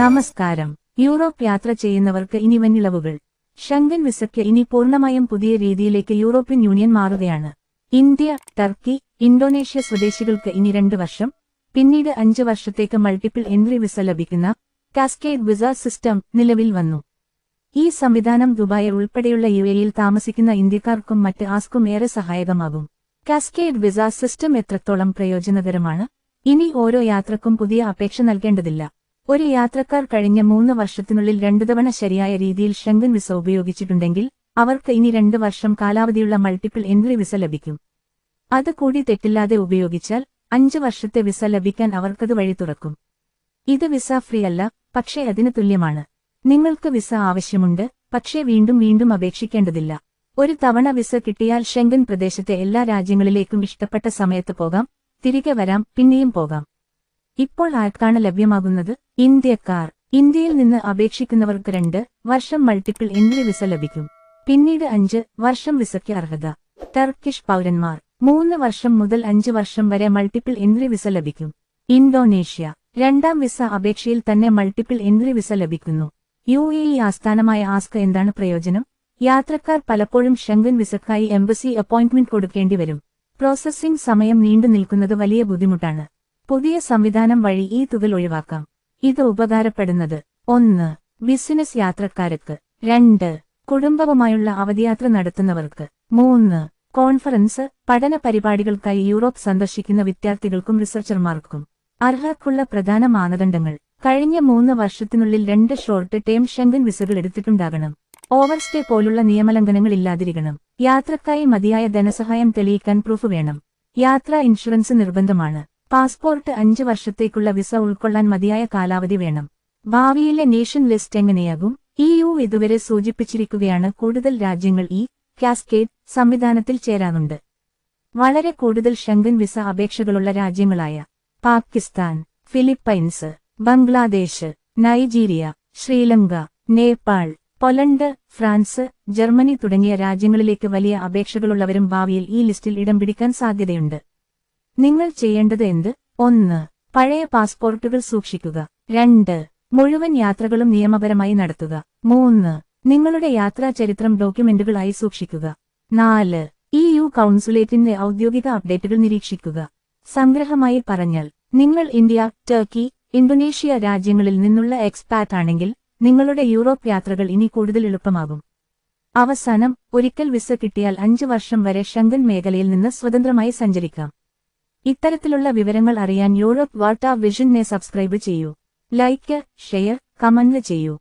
നമസ്കാരം. യൂറോപ്പ് യാത്ര ചെയ്യുന്നവർക്ക് ഇനി വന്നിളവുകൾ ഷങ്കൻ വിസയ്ക്ക് ഇനി പൂർണമായും പുതിയ രീതിയിലേക്ക് യൂറോപ്യൻ യൂണിയൻ മാറുകയാണ്. ഇന്ത്യ ടർക്കി ഇന്തോനേഷ്യ സ്വദേശികൾക്ക് ഇനി രണ്ട് വർഷം. പിന്നീട് അഞ്ച് വർഷത്തേക്ക് മൾട്ടിപ്പിൾ എൻട്രി വിസ ലഭിക്കുന്ന കാസ്കേഡ് വിസ സിസ്റ്റം നിലവിൽ വന്നു. ഈ സംവിധാനം ദുബായ് ഉൾപ്പെടെയുള്ള യു എയിൽ താമസിക്കുന്ന ഇന്ത്യക്കാർക്കും മറ്റ് ആസ്കും ഏറെ സഹായകമാകും. കാസ്കേഡ് വിസ സിസ്റ്റം എത്രത്തോളം പ്രയോജനകരമാണ്? ഇനി ഓരോ യാത്രക്കും പുതിയ അപേക്ഷ നൽകേണ്ടതില്ല. ഒരു യാത്രക്കാർ കഴിഞ്ഞ മൂന്ന് വർഷത്തിനുള്ളിൽ രണ്ടു തവണ ശരിയായ രീതിയിൽ ഷെങ്കൻ വിസ ഉപയോഗിച്ചിട്ടുണ്ടെങ്കിൽ അവർക്ക് ഇനി രണ്ട് വർഷം കാലാവധിയുള്ള മൾട്ടിപ്പിൾ എൻട്രി വിസ ലഭിക്കും. അത് കൂടി തെറ്റില്ലാതെ ഉപയോഗിച്ചാൽ അഞ്ച് വർഷത്തെ വിസ ലഭിക്കാൻ അവർക്കത് വഴി തുറക്കും. ഇത് വിസ ഫ്രീ അല്ല പക്ഷേ അതിന് തുല്യമാണ്. നിങ്ങൾക്ക് വിസ ആവശ്യമുണ്ട് പക്ഷേ വീണ്ടും വീണ്ടും അപേക്ഷിക്കേണ്ടതില്ല. ഒരു തവണ വിസ കിട്ടിയാൽ ഷെങ്കൻ പ്രദേശത്തെ എല്ലാ രാജ്യങ്ങളിലേക്കും ഇഷ്ടപ്പെട്ട സമയത്ത് പോകാം തിരികെ വരാം പിന്നെയും പോകാം. ഇപ്പോൾ ആർക്കാണ് ലഭ്യമാകുന്നത്? ഇന്ത്യക്കാർ. ഇന്ത്യയിൽ നിന്ന് അപേക്ഷിക്കുന്നവർക്ക് രണ്ട് വർഷം മൾട്ടിപ്പിൾ എൻട്രി വിസ ലഭിക്കും. പിന്നീട് അഞ്ച് വർഷം വിസയ്ക്ക് അർഹത. ടർക്കിഷ് പൗരന്മാർ. മൂന്ന് വർഷം മുതൽ അഞ്ച് വർഷം വരെ മൾട്ടിപ്പിൾ എൻട്രി വിസ ലഭിക്കും. ഇന്തോനേഷ്യ. രണ്ടാം വിസ അപേക്ഷയിൽ തന്നെ മൾട്ടിപ്പിൾ എൻട്രി വിസ ലഭിക്കുന്നു. യു എ ഇ ആസ്ഥാനമായ ആസ്ക എന്താണ് പ്രയോജനം? യാത്രക്കാർ പലപ്പോഴും ഷെങ്കൻ വിസക്കായി എംബസി അപ്പോയിന്റ്മെന്റ് കൊടുക്കേണ്ടി വരും. പ്രോസസ്സിംഗ് സമയം നീണ്ടു നിൽക്കുന്നത് വലിയ ബുദ്ധിമുട്ടാണ്. പുതിയ സംവിധാനം വഴി ഈ തുകൽ ഒഴിവാക്കാം. ഇത് ഉപകാരപ്പെടുന്നത്. ഒന്ന് ബിസിനസ് യാത്രക്കാർക്ക്. രണ്ട് കുടുംബവുമായുള്ള അവധിയാത്ര നടത്തുന്നവർക്ക്. മൂന്ന് കോൺഫറൻസ് പഠന പരിപാടികൾക്കായി യൂറോപ്പ് സന്ദർശിക്കുന്ന വിദ്യാർത്ഥികൾക്കും റിസർച്ചർമാർക്കും. അർഹർക്കുള്ള പ്രധാന മാനദണ്ഡങ്ങൾ. കഴിഞ്ഞ മൂന്ന് വർഷത്തിനുള്ളിൽ രണ്ട് ഷോർട്ട് ടേം ഷെങ്കൻ വിസകൾ എടുത്തിട്ടുണ്ടാകണം. ഓവർസ്റ്റേ പോലുള്ള നിയമലംഘനങ്ങൾ ഇല്ലാതിരിക്കണം. യാത്രക്കായി മതിയായ ധനസഹായം തെളിയിക്കാൻ പ്രൂഫ് വേണം. യാത്രാ ഇൻഷുറൻസ് നിർബന്ധമാണ്. പാസ്പോർട്ട് അഞ്ച് വർഷത്തേക്കുള്ള വിസ ഉൾക്കൊള്ളാൻ മതിയായ കാലാവധി വേണം. ഭാവിയിലെ നേഷൻ ലിസ്റ്റ് എങ്ങനെയാകും? ഇ യു ഇതുവരെ സൂചിപ്പിച്ചിരിക്കുകയാണ് കൂടുതൽ രാജ്യങ്ങൾ ഈ കാസ്കേഡ് സംവിധാനത്തിൽ ചേരാനുണ്ട് വളരെ കൂടുതൽ ഷെങ്കൻ വിസ അപേക്ഷകളുള്ള രാജ്യങ്ങളായ Pakistan Philippines Bangladesh Nigeria Sri Lanka Nepal Poland France Germany തുടങ്ങിയ രാജ്യങ്ങളിലേക്ക് വലിയ അപേക്ഷകളുള്ളവരും ഭാവിയിൽ ഈ ലിസ്റ്റിൽ ഇടം പിടിക്കാൻ സാധ്യതയുണ്ട്. നിങ്ങൾ ചെയ്യേണ്ടത് എന്ത്? ഒന്ന് പഴയ പാസ്പോർട്ടുകൾ സൂക്ഷിക്കുക. രണ്ട് മുഴുവൻ യാത്രകളും നിയമപരമായി നടത്തുക. മൂന്ന് നിങ്ങളുടെ യാത്രാ ചരിത്രം ഡോക്യുമെന്റുകളായി സൂക്ഷിക്കുക. നാല് ഇ യു കൗൺസുലേറ്റിന്റെ ഔദ്യോഗിക അപ്ഡേറ്റുകൾ നിരീക്ഷിക്കുക. സംഗ്രഹമായി പറഞ്ഞാൽ നിങ്ങൾ ഇന്ത്യ ടർക്കി ഇന്തോനേഷ്യ രാജ്യങ്ങളിൽ നിന്നുള്ള എക്സ്പാറ്റ് ആണെങ്കിൽ നിങ്ങളുടെ യൂറോപ്പ് യാത്രകൾ ഇനി കൂടുതൽ എളുപ്പമാകും. അവസാനം ഒരിക്കൽ വിസ കിട്ടിയാൽ അഞ്ചു വർഷം വരെ ഷെങ്കൻ മേഖലയിൽ നിന്ന് സ്വതന്ത്രമായി സഞ്ചരിക്കാം. ഇത്തരത്തിലുള്ള വിവരങ്ങൾ അറിയാൻ യൂറോപ്പ് വാർത്താ വിഷനെ സബ്സ്ക്രൈബ് ചെയ്യൂ. ലൈക്ക് ഷെയർ കമന്റ് ചെയ്യൂ.